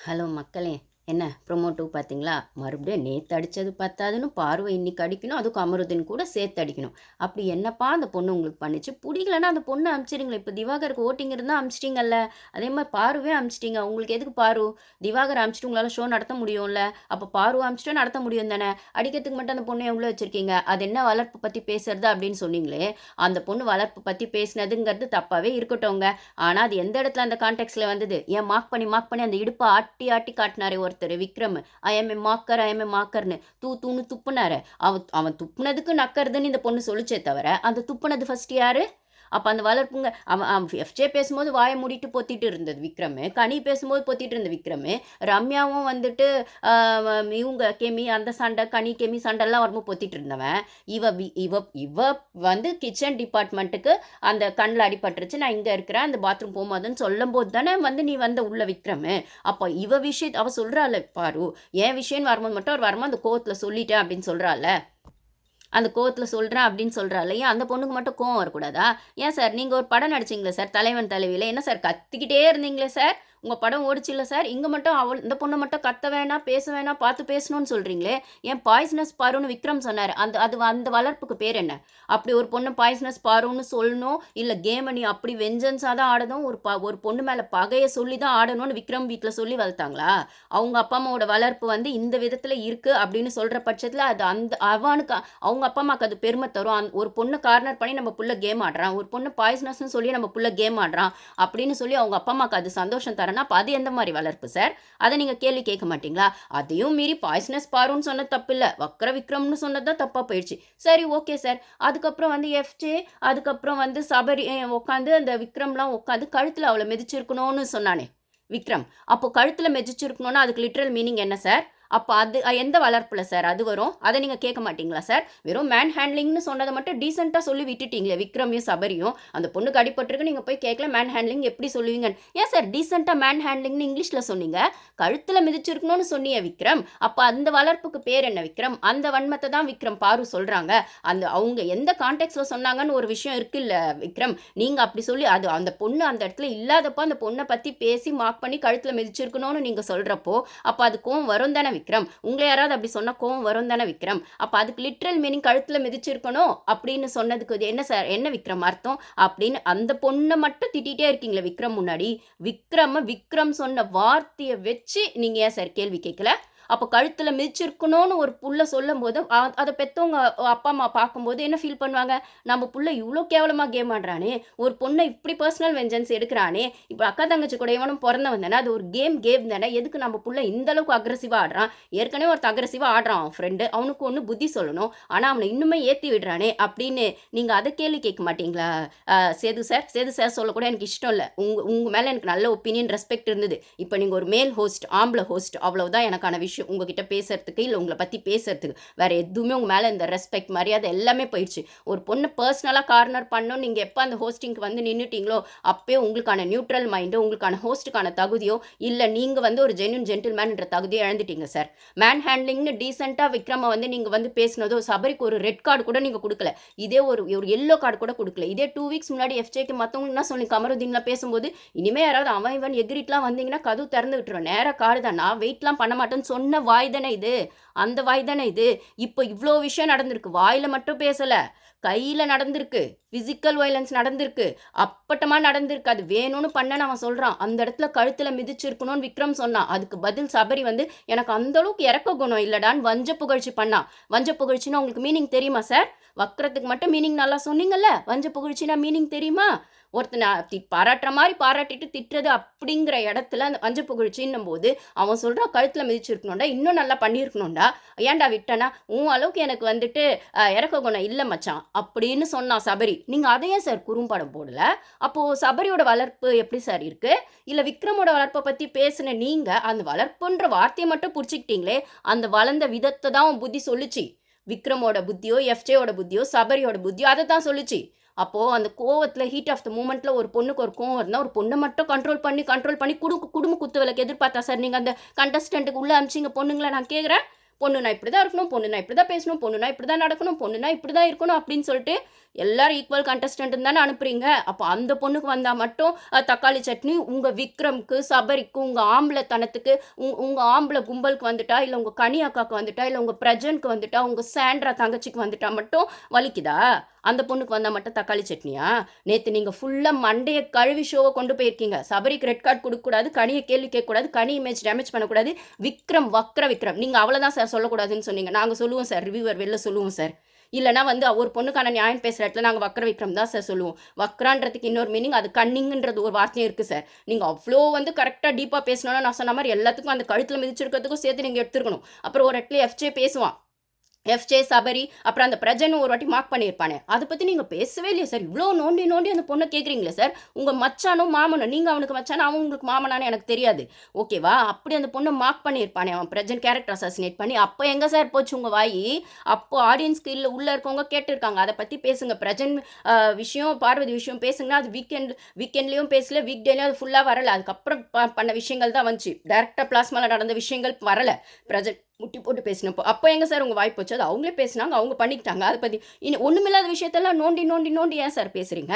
Hello மக்களே என்ன promo two பார்த்தீங்களா? மறுபடியும் நேற்று அடித்தது பத்தாதுன்னு பார்வை இன்னைக்கு அடிக்கணும் அதுக்கு அமருதன் கூட சேர்த்து அடிக்கணும். அப்படி என்னப்பா அந்த பொண்ணு உங்களுக்கு பண்ணிச்சு? பிடிக்கலன்னா அந்த பொண்ணு அமிச்சிடுங்களே இப்போ திவாகருக்கு ஓட்டிங் இருந்தால் அமிச்சிட்டிங்கல்ல. அதே மாதிரி பார்வே அமிச்சிட்டிங்க. உங்களுக்கு எதுக்கு பாரு திவாகர் அமிச்சிட்டு உங்களால் ஷோ நடத்த முடியும்ல. அப்போ பாரு அமிச்சிட்டு நடத்த முடியும் தானே? அடிக்கிறதுக்கு மட்டும் அந்த பொண்ணு எவ்வளோ வச்சுருக்கீங்க? அது என்ன வளர்ப்பு பற்றி பேசுறது அப்படின்னு சொன்னீங்களே. அந்த பொண்ணு வளர்ப்பு பற்றி பேசினதுங்கிறது தப்பாகவே இருக்கட்டும்ங்க. ஆனால் அது எந்த இடத்துல அந்த கான்டெக்ட்ஸில் வந்தது? ஏன் மார்க் பண்ணி மார்க் பண்ணி அந்த இடுப்பை ஆட்டி ஆட்டி காட்டினாரே ஒருத்தர். Vikram. I'm a mocker I'm a மாக்கர்னு தூ தூன்னு துப்புனாரு. அவன் அவன் துப்புனதுக்கு நக்கறதுன்னு இந்த பொண்ணு சொல்லிச்சே தவிர அந்த துப்புனது ஃபர்ஸ்ட் யாரு? அப்போ அந்த வளர்ப்புங்க அவன் எஃப்ஜே பேசும்போது வாயை மூடிட்டு பொத்திட்டு இருந்தது விக்ரம். கனி பேசும்போது பொத்திட்டு இருந்த விக்ரம். ரம்யாவும் வந்துட்டு இவங்க கெமி அந்த சண்டை கனி கெமி சண்டைலாம் வரும்போது பொத்திட்டு இருந்தவன் இவ வி- இவ இவ வந்து கிச்சன் டிபார்ட்மெண்ட்டுக்கு அந்த கண்ணில் அடிபட்டுருச்சு. நான் இங்கே இருக்கிறேன் அந்த பாத்ரூம் போகும்போதுன்னு சொல்லும் போது தானே வந்து நீ வந்த உள்ள விக்ரம். அப்போ இவ விஷயம் அவள் சொல்கிறாள் பாரு என் விஷயம்னு வரும்போது மட்டும் அவர் வரும்போது அந்த கோவத்தில் சொல்லிட்டேன் அப்படின்னு சொல்கிறாள் அந்த கோவத்தில் சொல்கிறேன் அப்படின்னு சொல்கிறா இல்லையா? அந்த பொண்ணுக்கு மட்டும் கோவம் வரக்கூடாதா? ஏன் சார்? நீங்கள் ஒரு படம் நடிச்சிங்களே சார் தலைவன் தலைவியில். என்ன சார்? கத்திக்கிட்டே இருந்தீங்களே சார்? உங்கள் படம் ஓடிச்சு இல்லை சார்? இங்கே மட்டும் அவள் இந்த பொண்ணை மட்டும் கத்த வேணாம் பேச வேணாம் பார்த்து பேசணும்னு சொல்கிறீங்களே ஏன் பாய்ஸ்னஸ் பாருன்னு விக்ரம் சொன்னார். அந்த அது அந்த வளர்ப்புக்கு பேர் என்ன? அப்படி ஒரு பொண்ணு பாய்ஸ்னஸ் பாருன்னு சொல்லணும்? இல்லை கேமை நீ அப்படி வெஞ்சன்ஸாக தான் ஆடணும்? ஒரு ப ஒரு பொண்ணு மேலே பகையை சொல்லி தான் ஆடணும்னு விக்ரம் வீட்டில் சொல்லி வளர்த்தாங்களா? அவங்க அப்பா அம்மாவோட வளர்ப்பு வந்து இந்த விதத்தில் இருக்குது அப்படின்னு சொல்கிற பட்சத்தில் அது அந்த அவனுக்கு அவங்க அப்பா அம்மாவுக்கு அது பெருமை தரும். அந்த ஒரு பொண்ணு கார்னர் பண்ணி நம்ம புள்ள கேம் ஆடுறான். ஒரு பொண்ணு பாய்ஸ்னஸ்னு சொல்லி நம்ம புள்ள கேம் ஆடுறான். அப்படின்னு சொல்லி அவங்க அப்பா அம்மாவுக்கு அது சந்தோஷம் தர தரேன்னா அப்போ அது எந்த மாதிரி வளர்ப்பு சார்? அதை நீங்கள் கேள்வி கேட்க மாட்டீங்களா? அதையும் மீறி பாய்ஸ்னஸ் பாருன்னு சொன்ன தப்பு இல்லை வக்ர விக்ரம்னு சொன்னது தான் தப்பாக போயிடுச்சு. சரி ஓகே சார் அதுக்கப்புறம் வந்து எஃப்ஜே அதுக்கப்புறம் வந்து சபரி உட்காந்து அந்த விக்ரம்லாம் உட்காந்து கழுத்தில் அவளை மிதிச்சிருக்கணும்னு சொன்னானே. விக்ரம். அப்போ கழுத்தில் மிதிச்சிருக்கணும்னா அதுக்கு லிட்ரல் மீனிங் என்ன சார் அப்போ அது எந்த வளர்ப்பில் சார் அது வரும். அதை நீங்கள் கேட்க மாட்டிங்களா சார் வெறும் மேன் ஹேண்ட்லிங்னு சொன்னதை மட்டும் டீசெண்டாக சொல்லி விட்டுட்டீங்களே விக்ரமையும் சபரியும். அந்த பொண்ணுக்கு அடிபட்டிருக்கு நீங்கள் போய் கேட்கல மேன் ஹேண்ட்லிங் எப்படி சொல்லுவீங்க? ஏன் சார் டீசெண்டாக மேன் ஹேண்ட்லிங்னு இங்கிலீஷில் சொன்னீங்க? கழுத்தில் மிதிச்சிருக்கணும்னு சொன்னீங்க விக்ரம். அப்போ அந்த வளர்ப்புக்கு பேர் என்ன விக்ரம்? அந்த வன்மத்தை தான் விக்ரம் பாரு சொல்கிறாங்க அந்த அவங்க எந்த கான்டெக்ட்ஸில் சொன்னாங்கன்னு ஒரு விஷயம் இருக்குல்ல விக்ரம்? நீங்கள் அப்படி சொல்லி அது அந்த பொண்ணு அந்த இடத்துல இல்லாதப்போ அந்த பொண்ணை பற்றி பேசி மார்க் பண்ணி கழுத்தில் மிதிச்சிருக்கணும்னு நீங்கள் சொல்கிறப்போ அப்போ அது கோவம் வரும் தானே விக்ரம். உங்களை யாராவது அப்படி சொன்னால் கோவம் வரும் தானே விக்ரம். அப்போ அதுக்கு லிட்ரல் மீனிங் கழுத்தில் மிதிச்சிருக்கணும் அப்படின்னு சொன்னதுக்கு என்ன சார்? என்ன விக்ரம் அர்த்தம்? அப்படின்னு அந்த பொண்ணை மட்டும் திட்டிகிட்டே இருக்கீங்களே விக்ரம் முன்னாடி. விக்ரம விக்ரம் சொன்ன வார்த்தையை வச்சு நீங்கள் ஏன் சார் கேள்வி கேட்கல? அப்போ கழுத்தில் மிதிச்சிருக்கணும்னு ஒரு புள்ள சொல்லும் போது அதை பெற்றவங்க அப்பா அம்மா பார்க்கும்போது என்ன ஃபீல் பண்ணுவாங்க? நம்ம புள்ள இவ்வளோ கேவலமாக கேம் ஆடுறானே ஒரு பொண்ணை இப்படி பர்சனல் வெஞ்சன்ஸ் எடுக்கிறானே இப்போ அக்கா தங்கச்சி கூட இவனும் பிறந்தவன் தானே அது ஒரு கேம் கேம் தானே எதுக்கு நம்ம புள்ள இந்த அளவுக்கு அக்ரஸிவாக ஆடுறான்? ஏற்கனவே ஒருத்த அக்ரஸிவாக ஆடுறான் அவன் ஃப்ரெண்டு அவனுக்கு ஒன்று புத்தி சொல்லணும். ஆனால் அவனை இன்னுமே ஏற்றி விடுறானே அப்படின்னு நீங்கள் அதை கேள்வி கேட்க மாட்டீங்களா? சேது சார் சேது சார் சொல்லக்கூட எனக்கு இஷ்டம் இல்லை. உங்கள் உங்கள் மேலே எனக்கு நல்ல ஒப்பீனியன் ரெஸ்பெக்ட் இருந்தது. இப்போ நீங்கள் ஒரு மேல் ஹோஸ்ட் ஆம்பளை ஹோஸ்ட் அவ்வளோதான் எனக்கான விஷயம். உங்ககிட்ட பேசுறதுக்கு இல்லை உங்களை பற்றி பேசுறதுக்கு. வேற எதுவுமே உங்கள் மேலே இந்த ரெஸ்பெக்ட் மரியாதை எல்லாமே போயிடுச்சு. ஒரு பொண்ணை பர்சனலாக கார்னர் பண்ணோம் நீங்கள் எப்போ அந்த ஹோஸ்டிங்க்கு வந்து நின்றுட்டீங்களோ அப்பயே உங்களுக்கான நியூட்ரல் மைண்டோ உங்களுக்கான ஹோஸ்ட்டுக்கான தகுதியோ இல்லை நீங்கள் வந்து ஒரு ஜென்யூன் ஜென்டில்மேன்ற தகுதியை இழந்துட்டீங்க சார் மேன் ஹேண்ட்லிங்னு டீசெண்டாக விக்ரம வந்து நீங்கள் வந்து பேசினதோ சபரிக்கு ஒரு ரெட் கார்டு கூட நீங்கள் கொடுக்கல. இதே ஒரு ஒரு எல்லோ கார்டு கூட கொடுக்கல. இதே டூ வீக்ஸ் முன்னாடி எஃப்ஜேக்கு மற்றவங்களுக்கு என்ன சொல்லி கமருதீன்லாம் பேசும்போது இனிமே யாராவது அவன் இவன் எக்ரிட்லாம் வந்தீங்கன்னா கதவு திறந்து விட்டுரும் நேராக கார்டு தான் நான் வெயிட்லாம் பண்ண மாட்டேன்னு சொன்ன வாய் தானே இது? அந்த வாய் தானே இது. இப்போ இவ்வளோ விஷயம் நடந்திருக்கு. வாயில் மட்டும் பேசலை. கையில் நடந்திருக்கு. ஃபிசிக்கல் வயலன்ஸ் நடந்திருக்கு. அப்பட்டமாக நடந்திருக்கு. அது வேணும்னு பண்ண அவன் சொல்கிறான் அந்த இடத்துல கழுத்தில் மிதிச்சிருக்கணும்னு விக்ரம் சொன்னான். அதுக்கு பதில் சபரி வந்து எனக்கு அந்த அளவுக்கு இறக்க குணம் இல்லடான்னு வஞ்ச புகழ்ச்சி பண்ணான். வஞ்ச புகழ்ச்சின்னா உங்களுக்கு மீனிங் தெரியுமா சார் வக்கரத்துக்கு மட்டும் மீனிங் நல்லா சொன்னீங்கல்ல? வஞ்ச புகழ்ச்சினா மீனிங் தெரியுமா? ஒருத்தனை தி பாராட்டுற மாதிரி பாராட்டிட்டு திட்டுறது அப்படிங்கிற இடத்துல அந்த வஞ்ச புகழ்ச்சின்னும் போது அவன் சொல்கிறான் கழுத்தில் மிதிச்சிருக்கணும்டா இன்னும் நல்லா பண்ணியிருக்கணும்டா. ஏன்டா விட்டனா உன் அளவுக்கு எனக்கு வந்துட்டு இறக்க குணம் இல்லை மச்சான் அப்படின்னு சொன்னான் சபரி. நீங்கள் அதையே சார் குறும்படம் போடல. அப்போது சபரியோட வளர்ப்பு எப்படி சார் இருக்குது இல்லை விக்ரமோட வளர்ப்பை பற்றி பேசின நீங்கள் அந்த வளர்ப்புன்ற வார்த்தையை மட்டும் பிடிச்சிக்கிட்டீங்களே அந்த வளர்ந்த விதத்தை தான் உன் புத்தி சொல்லுச்சு. விக்ரமோட புத்தியோ எஃப்ஜேயோட புத்தியோ சபரியோட புத்தியோ அதை தான் சொல்லுச்சு. அப்போது அந்த கோவத்தில் ஹீட் ஆஃப் த மூமெண்ட்டில் ஒரு பொண்ணுக்கு ஒரு கோவம் இருந்தால் ஒரு பொண்ணை மட்டும் கண்ட்ரோல் பண்ணி கண்ட்ரோல் பண்ணி குடு குடும்ப குத்து விளக்கு எதிர்பார்த்தா. சார் நீங்கள் அந்த கண்டஸ்டண்ட்டுக்கு உள்ளே அனுப்பிச்சிங்க பொண்ணுங்களை நான் கேட்குறேன் பொண்ணுனா இப்படி தான் இருக்கணும் பொண்ணுனா இப்படி தான் பேசணும் பொண்ணுனா இப்படி தான் நடக்கணும் பொண்ணுனா இப்படி தான் இருக்கணும் அப்படின்னு சொல்லிட்டு எல்லாரும் ஈக்குவல் கண்டஸ்டன்ட் தானே அனுப்புறீங்க. அப்போ அந்த பொண்ணுக்கு வந்தால் மட்டும் தக்காளி சட்னி உங்கள் விக்ரம்க்கு சபரிக்கு உங்கள் ஆம்பளைத்தனத்துக்கு உங் உங்கள் ஆம்பளை கும்பலுக்கு வந்துட்டா இல்லை உங்கள் கனி அக்காவுக்கு வந்துட்டா இல்லை உங்கள் பிரஜனுக்கு வந்துட்டா உங்கள் சாண்ட்ரா தங்கச்சிக்கு வந்துட்டா மட்டும் வலிக்குதா? அந்த பொண்ணுக்கு வந்தால் மட்டும் தக்காளி சட்னியா? நேற்று நீங்கள் ஃபுல்லாக மண்டையை கழுவி ஷோவை கொண்டு போயிருக்கீங்க. சபரிக்கு ரெட் கார்டு கொடுக்கக்கூடாது கனியை கேள்வி கேட்கக்கூடாது கனி இமேஜ் டேமேஜ் பண்ணக்கூடாது. விக்ரம் வக்ர விக்ரம். நீங்கள் அவ்வளோதான் சார் சொல்லக்கூடாதுன்னு சொன்னீங்க. நாங்கள் சொல்லுவோம் சார் ரிவ்யூவர் வெளில சொல்லுவோம் சார் இல்லைனா வந்து ஒரு பொண்ணுக்கான நியாயம் பேசுகிற இடத்துல நாங்கள் வக்ர விக்ரம் தான் சார் சொல்லுவோம். வக்ரான்றதுக்கு இன்னொரு மீனிங் அது கன்னிங்ன்றது ஒரு வார்த்தையும் இருக்குது சார் நீங்கள் அவ்வளோ வந்து கரெக்டாக டீப்பாக பேசணும்னு நான் சொன்ன மாதிரி எல்லாத்துக்கும் அந்த கழுத்தில் மிதிச்சிருக்கிறதுக்கும் சேர்த்து நீங்கள் எடுத்துருக்கணும். அப்புறம் ஒரு இடத்துல எஃப்ஜே பேசுவான். எஃப்ஜே சபரி அப்புறம் அந்த பிரஜன்னு ஒரு வாட்டி மார்க் பண்ணியிருப்பானே. அதை பற்றி நீங்கள் பேசவே இல்லையா சார் இவ்வளோ நோண்டி நோண்டி அந்த பொண்ணை கேட்குறீங்களே சார் உங்கள் மச்சானும் மாமனும் நீங்கள் அவனுக்கு மச்சானும் அவன் உங்களுக்கு மாமனானு எனக்கு தெரியாது. ஓகேவா அப்படி அந்த பொண்ணை மார்க் பண்ணியிருப்பானே அவன் பிரஜன் கேரக்டர் அசாசினேட் பண்ணி. அப்போ எங்கே சார் போச்சு உங்கள் வாய்? அப்போ ஆடியன்ஸ்க்கு இல்லை உள்ளே இருக்கவங்க கேட்டிருக்காங்க. அதை பற்றி பேசுங்க. பிரஜன் விஷயம் பார்வதி விஷயம் பேசுங்கன்னா அது வீக்கெண்ட் வீக்கெண்ட்லேயும் பேசல வீக் டேலையும் அது ஃபுல்லாக வரல. அதுக்கப்புறம் பண்ண விஷயங்கள் தான் வந்துச்சு. டேரெக்டாக பிளாஸ்மாவில் நடந்த விஷயங்கள் வரலை. பிரஜன் முட்டி போட்டு பேசினப்போ அப்போ எங்கே சார் உங்கள் வாய்ப்பு வச்சு அது அவங்களே பேசுனாங்க அவங்க பண்ணிக்கிட்டாங்க. அதை பற்றி இன்னும் ஒன்றுமில்லாத விஷயத்தெல்லாம் நோண்டி நோண்டி நோண்டி ஏன் சார் பேசுகிறீங்க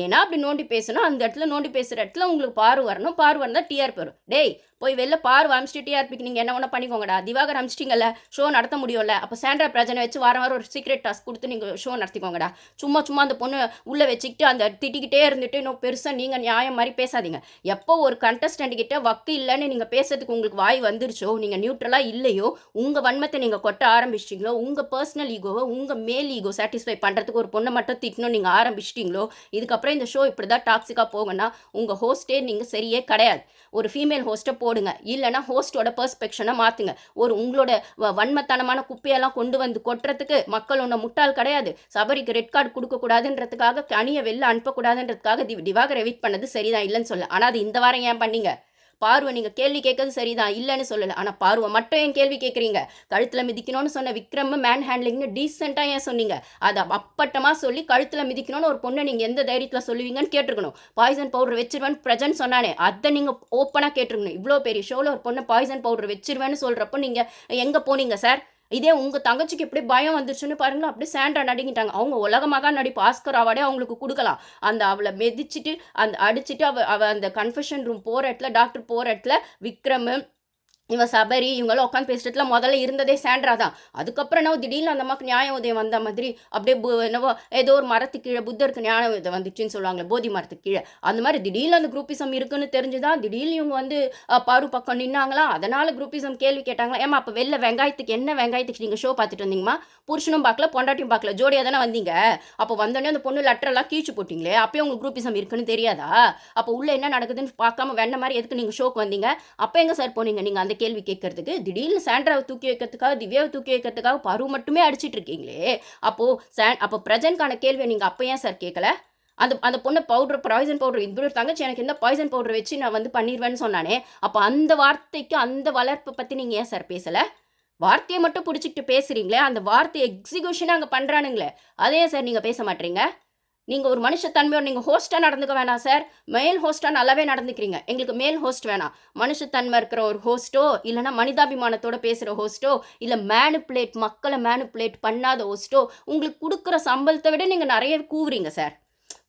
ஏன்னா அப்படி நோண்டி பேசணும் அந்த இடத்துல நோண்டி பேசுகிற இடத்துல உங்களுக்கு பார்வை வரணும். பார்வை வரணும் டிஆர்பி வரும் டேய் போய் வெளில பார் அமிச்சிட்டு டிஆர்பிக்கு நீங்கள் என்ன ஒன்று பண்ணிக்கோங்கடா. திவாகர் அமிச்சிட்டிங்கல்ல ஷோ நடத்த முடியும்ல அப்போ சாண்ட்ரா பிரஜனை வச்சு வாரம் வாரம் ஒரு சீக்ரெட் டாஸ்க் கொடுத்து நீங்கள் ஷோ நடத்திக்கோங்கடா. சும்மா சும்மா அந்த பொண்ணு உள்ளே வச்சுக்கிட்டு அந்த திட்டிக்கிட்டே இருந்துட்டு இன்னும் பெருசாக நீங்கள் நியாயம் மாதிரி பேசாதீங்க. எப்போ ஒரு கண்டஸ்டன்ட் கிட்ட வக்கு இல்லைன்னு நீங்கள் பேசுறதுக்கு உங்களுக்கு வாய் வந்துருச்சோ நீங்கள் நியூட்ரலாக இல்லையோ உங்கள் வன்மத்தை நீங்கள் கொட்ட ஆரம்பிச்சிட்டிங்களோ உங்கள் பர்சனல் ஈகோவை உங்கள் மேல் ஈகோ சாட்டிஸ்ஃபை பண்ணுறதுக்கு ஒரு பொண்ணை மட்டும் திட்டணும் நீங்கள் ஆரம்பிச்சிட்டிங்களோ இதுக்கப்புறம் இந்த ஷோ இப்படி தான் டாக்ஸிக்காக போகணும்னா உங்கள் ஹோஸ்ட்டே நீங்கள் சரியே கிடையாது. ஒரு ஃபீமேல் ஹோஸ்ட்டை போடுங்க. இல்லைனா ஹோஸ்ட்டோட பெர்ஸ்பெக்ஷனை மாற்றுங்க ஒரு உங்களோட வ- வன்மத்தனமான குப்பையெல்லாம் கொண்டு வந்து கொட்டுறதுக்கு மக்கள் ஒன்றும் முட்டாள் கிடையாது. சபரிக்கு ரெட் கார்டு கொடுக்கக்கூடாதுன்றதுக்காக கனியை வெளில அனுப்பக்கூடாதுன்றதுக்காக தி திவாகர் வெயிட் பண்ணது சரிதான் இல்லைன்னு சொல்ல. ஆனால் அது இந்த வாரம் ஏன் பண்ணீங்க? பார்வை நீங்கள் கேள்வி கேட்கறது சரிதான் இல்லைன்னு சொல்லலை. ஆனால் பார்வை மட்டும் ஏன் கேள்வி கேட்குறீங்க? கழுத்தில் மிதிக்கணும்னு சொன்ன விக்ரம் மேன் ஹேண்ட்லிங்னு டீசெண்டாக ஏன் சொன்னீங்க? அதை அப்பட்டமாக சொல்லி கழுத்தில் மிதிக்கணும்னு ஒரு பொண்ணை நீங்கள் எந்த தைரியத்தில் சொல்லுவீங்கன்னு கேட்டிருக்கணும். பாய்சன் பவுடர் வச்சிருவேன் பிரஜன் சொன்னானே அதை நீங்கள் ஓப்பனாக கேட்டிருக்கணும். இவ்வளோ பெரிய ஷோவில் ஒரு பொண்ணை பாய்சன் பவுடர் வச்சிருவேன்னு சொல்கிறப்போ நீங்கள் எங்கே போனீங்க சார் இதே உங்கள் தங்கச்சிக்கு எப்படி பயம் வந்துருச்சுன்னு பாருங்களா அப்படியே சாண்டா நடிங்கிட்டாங்க. அவங்க உலகமாக நடிப்பு ஆஸ்கர் அவார்டே அவங்களுக்கு கொடுக்கலாம். அந்த அவளை மிதிச்சிட்டு அந்த அடிச்சிட்டு அவ அவ அந்த கன்ஃபெஷன் ரூம் போகிற இடத்துல டாக்டர் போகிற இடத்துல விக்ரம் இவன் சபரி இவங்களாம் உட்காந்து பேசுறதுல முதல்ல இருந்ததே சேண்ட்ரா தான். அதுக்கப்புறம் என்னவோ திடீர்னு அந்த அம்மாக்கு நியாய உதயம் வந்த மாதிரி அப்படியே பு- என்னவோ ஏதோ ஒரு மரத்துக்கு கீழே புத்தருக்கு நியாய உதயம் வந்துச்சுன்னு சொல்லுவாங்களே போதி மரத்துக்கு கீழே. அந்த மாதிரி திடீர்னு அந்த குரூப்பிசம் இருக்குன்னு தெரிஞ்சுதான் திடீர்னு இவங்க வந்து பரு பக்கம் நின்னாங்களா? அதனால குரூப்பிசம் கேள்வி கேட்டாங்களா? ஏமா அப்போ வெளில வெங்காயத்துக்கு என்ன வெங்காயத்துக்கு நீங்கள் ஷோ பார்த்துட்டு வந்தீங்கம்மா? புருஷனும் பார்க்கல பொண்டாட்டியும் பார்க்கல ஜோடியாக தானே வந்தீங்க? அப்போ வந்தோடனே அந்த பொண்ணு லெட்டரெல்லாம் கீழ்ச்சி போட்டிங்களே அப்போயே உங்களுக்கு குரூப்பிசம் இருக்குன்னு தெரியாதா? அப்போ உள்ளே என்ன நடக்குதுன்னு பார்க்காம வெண்ண மாதிரி எதுக்கு நீங்கள் ஷோக்கு வந்தீங்க? அப்போ எங்கே சார் போனீங்க? நீங்கள் அந்த கேள்வி கேட்கறதுக்கு திடீர்னு சாண்ட்ராவை தூக்கி வைக்கிறதுக்காக திவ்யாவை தூக்கி வைக்கிறதுக்காக பரு மட்டுமே அடிச்சிட்டு இருக்கீங்களே? அப்போது சாண்ட் அப்போ பிரஜன்கான கேள்வியை நீங்கள் அப்போ ஏன் சார் கேட்கல அந்த அந்த பொண்ணை பவுடர் பாய்சன் பவுடர் இப்படி ஒரு தங்கச்சி எனக்கு எந்த பாய்சன் பவுடர் வச்சு நான் வந்து பண்ணிடுவேன்னு சொன்னானே அப்போ அந்த வார்த்தைக்கு அந்த வளர்ப்பை பற்றி நீங்கள் ஏன் சார் பேசலை? வார்த்தையை மட்டும் பிடிச்சிக்கிட்டு பேசுகிறீங்களே அந்த வார்த்தை எக்ஸிக்யூஷனாக அங்கே பண்ணுறானுங்களே அதே சார் நீங்கள் பேச மாட்டீங்க? நீங்கள் ஒரு மனுஷத்தன்மையோடு நீங்கள் ஹோஸ்ட்டாக நடந்துக்க வேணாம் சார் மேல் ஹோஸ்ட்டாக நல்லாவே நடந்துக்கிறீங்க. எங்களுக்கு மேல் ஹோஸ்ட் வேணாம். மனுஷத்தன்மை இருக்கிற ஒரு ஹோஸ்ட்டோ இல்லைன்னா மனிதாபிமானத்தோட பேசுகிற ஹோஸ்ட்டோ இல்லை மேனுப்புலேட் மக்களை மேனுப்புலேட் பண்ணாத ஹோஸ்ட்டோ உங்களுக்கு கொடுக்குற சம்பளத்தை விட நீங்கள் நிறைய கூவுறீங்க சார்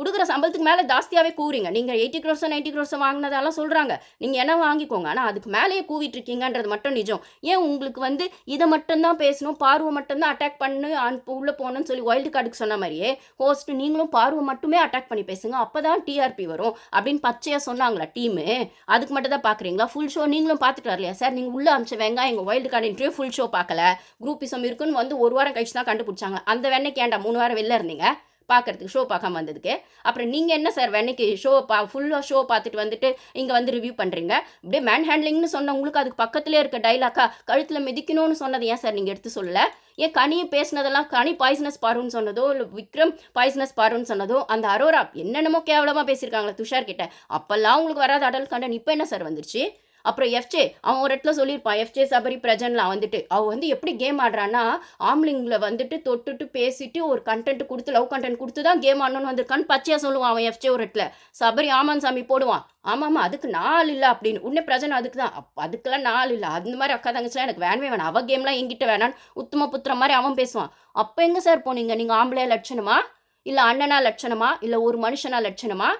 கொடுக்குற சம்பளத்துக்கு மேலே ஜாஸ்தியாகவே கூவுறீங்க. நீங்கள் எயிட்டி க்ரோஸோ நைன்ட்டி க்ரோஸோ வாங்கினதெல்லாம் சொல்கிறாங்க நீங்கள் என்ன வாங்கிக்கோங்க? ஆனால் அதுக்கு மேலேயே கூவிட்டுருக்கீங்கன்றது மட்டும் நிஜம். ஏன் உங்களுக்கு வந்து இதை மட்டும்தான் பேசணும்? பார்வை மட்டும்தான் அட்டாக் பண்ணு அனுப்ப உள்ளே போகணும்னு சொல்லி வைல்டு கார்டுக்கு சொன்ன மாதிரியே ஹோஸ்ட் நீங்களும் பார்வை மட்டுமே அட்டாக் பண்ணி பேசுங்க. அப்போ தான் டிஆர்பி வரும் அப்படின்னு பச்சையாக சொன்னாங்களா டீமு அதுக்கு மட்டும் தான் பார்க்குறீங்களா ஃபுல் ஷோ நீங்களும் பார்த்துட்டு வரலையா சார் நீங்கள் உள்ளே அமிச்ச வெங்காயம் எங்கள் wild card interview full show பார்க்கல குரூப்பிசம் இருக்குன்னு வந்து ஒரு வாரம் கழிச்சு தான் கண்டுபிடிச்சாங்க. அந்த வெண்ணைக்கு ஏன்டா மூணு வாரம் வெளில இருந்தீங்க. பார்க்கறதுக்கு ஷோ பார்க்காம வந்ததுக்கு. அப்புறம் நீங்கள் என்ன சார் வேணைக்கு ஷோ பா ஃபுல்லாக ஷோ பார்த்துட்டு வந்துட்டு இங்கே வந்து ரிவ்யூ பண்ணுறீங்க அப்படியே மேன் ஹேண்ட்லிங்னு சொன்ன உங்களுக்கு அதுக்கு பக்கத்துலேயே இருக்க டைலாக்கா கழுத்தில் மிதிக்கணும்னு சொன்னது ஏன் சார் நீங்கள் எடுத்து சொல்லலை? ஏன் கனியை பேசினதெல்லாம் கனி பாய்சனஸ் பாருன்னு சொன்னதோ இல்லை விக்ரம் பாய்சனஸ் பாருன்னு சொன்னதோ அந்த அரோரா என்னென்னமோ கேவலமாக பேசியிருக்காங்களே துஷார் கிட்ட. அப்போல்லாம் உங்களுக்கு வராத அடல் கண்டன் இப்போ என்ன சார் வந்துருச்சு? அப்புறம் எஃப்ஜே அவன் ஒரு இடத்துல சொல்லியிருப்பான் எஃப்ஜே சபரி பிரஜன்லாம் வந்துட்டு அவன் வந்து எப்படி கேம் ஆடுறான்னா ஆம்லிங்கில் வந்துட்டு தொட்டுட்டு பேசிட்டு ஒரு கண்டென்ட் கொடுத்து லவ் கண்டென்ட் கொடுத்து தான் கேம் ஆடணும்னு வந்திருக்கான்னு பச்சையாக சொல்லுவான் அவன் எஃப்ஜே ஒரு இடத்துல. சபரி ஆமான் சாமி போடுவான். ஆமாம்மா அதுக்கு நாள் இல்லை அப்படின்னு. உடனே பிரஜன் அதுக்கு தான். அப்போ அதுக்கெல்லாம் நாள் இல்லை. அந்த மாதிரி அக்கா தங்கச்சிலாம் எனக்கு வேணவே வேணாம். அவள் கேம்லாம் எங்கிட்ட வேணான்னு உத்தம புத்திர மாதிரி அவன் பேசுவான். அப்போ எங்கே சார் போனீங்க? நீங்கள் ஆம்பளையா லட்சணமா? இல்லை அண்ணனா லட்சணமா? இல்லை ஒரு மனுஷனா லட்சணமா?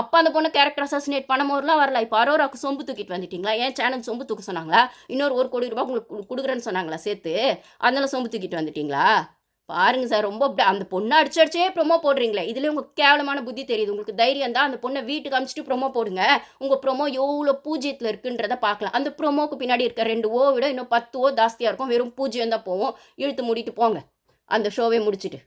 அப்போ அந்த பொண்ணை கேரக்டர் அசாசினேட் பண்ண போதெல்லாம் வரல. இப்போ அரோராக்கு சொம்பு தூக்கிட்டு வந்துட்டீங்களா? ஏன் சேனல் சொம்பு தூக்க சொன்னாங்களா? இன்னொரு ஒரு கோடி ரூபாய் உங்களுக்கு கொடுக்குறேன்னு சொன்னாங்களா? சேர்த்து. அதனால சொம்பு தூக்கிட்டு வந்துட்டீங்களா? பாருங்க சார் ரொம்ப அந்த பொண்ணை அடிச்சு அடிச்சே ப்ரொமோ போடுறீங்களே. இதுலேயே உங்களுக்கு கேவலமான புத்தி தெரியுது. உங்களுக்கு தைரியம் தான் அந்த பொண்ணை வீட்டுக்கு அமிச்சிட்டு ப்ரொமோ போடுங்க. உங்கள் ப்ரொமோ எவ்வளோ பூஜ்ஜியத்தில் இருக்குன்றத பார்க்கலாம். அந்த ப்ரொமோக்கு பின்னாடி இருக்க ரெண்டு ஓ விட இன்னும் பத்து ஓ ஜாஸ்தியாக இருக்கும். வெறும் பூஜ்ஜியம் தான் போவோம் இழுத்து மூடிட்டு போங்க. அந்த ஷோவே முடிச்சுட்டு.